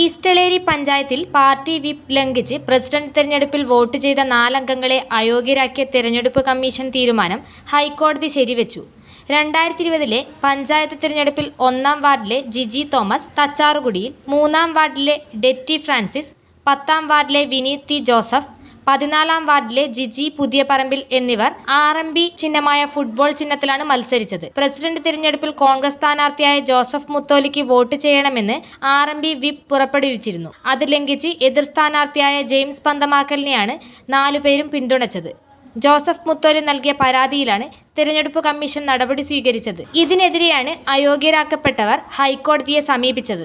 ഈസ്റ്റളേരി പഞ്ചായത്തിൽ party whip ലംഘിച്ച് president തെരഞ്ഞെടുപ്പിൽ വോട്ട് ചെയ്ത നാലംഗങ്ങളെ അയോഗ്യരാക്കിയ തെരഞ്ഞെടുപ്പ് കമ്മീഷൻ തീരുമാനം ഹൈക്കോടതി ശരിവെച്ചു. രണ്ടായിരത്തി ഇരുപതിലെ പഞ്ചായത്ത് തിരഞ്ഞെടുപ്പിൽ ഒന്നാം വാർഡിലെ ജിജി തോമസ് തച്ചാറുകുടിയിൽ മൂന്നാം വാർഡിലെ ഡെറ്റി ഫ്രാൻസിസ് പത്താം വാർഡിലെ വിനീത് ടി ജോസഫ് പതിനാലാം വാർഡിലെ ജിജി പുതിയപറമ്പിൽ എന്നിവർ ആർ എം ബി ചിഹ്നമായ ഫുട്ബോൾ ചിഹ്നത്തിലാണ് മത്സരിച്ചത്. പ്രസിഡന്റ് തിരഞ്ഞെടുപ്പിൽ കോൺഗ്രസ് സ്ഥാനാർത്ഥിയായ ജോസഫ് മുത്തോലിക്ക് വോട്ട് ചെയ്യണമെന്ന് ആർ എം ബി വിപ്പ് പുറപ്പെടുവിച്ചിരുന്നു. അത് ലംഘിച്ച് എതിർ സ്ഥാനാർത്ഥിയായ ജെയിംസ് പന്തമാക്കലിനെയാണ് നാലുപേരും പിന്തുണച്ചത്. ജോസഫ് മുത്തോലി നൽകിയ പരാതിയിലാണ് തിരഞ്ഞെടുപ്പ് കമ്മീഷൻ നടപടി സ്വീകരിച്ചത്. ഇതിനെതിരെയാണ് അയോഗ്യരാക്കപ്പെട്ടവർ ഹൈക്കോടതിയെ സമീപിച്ചത്.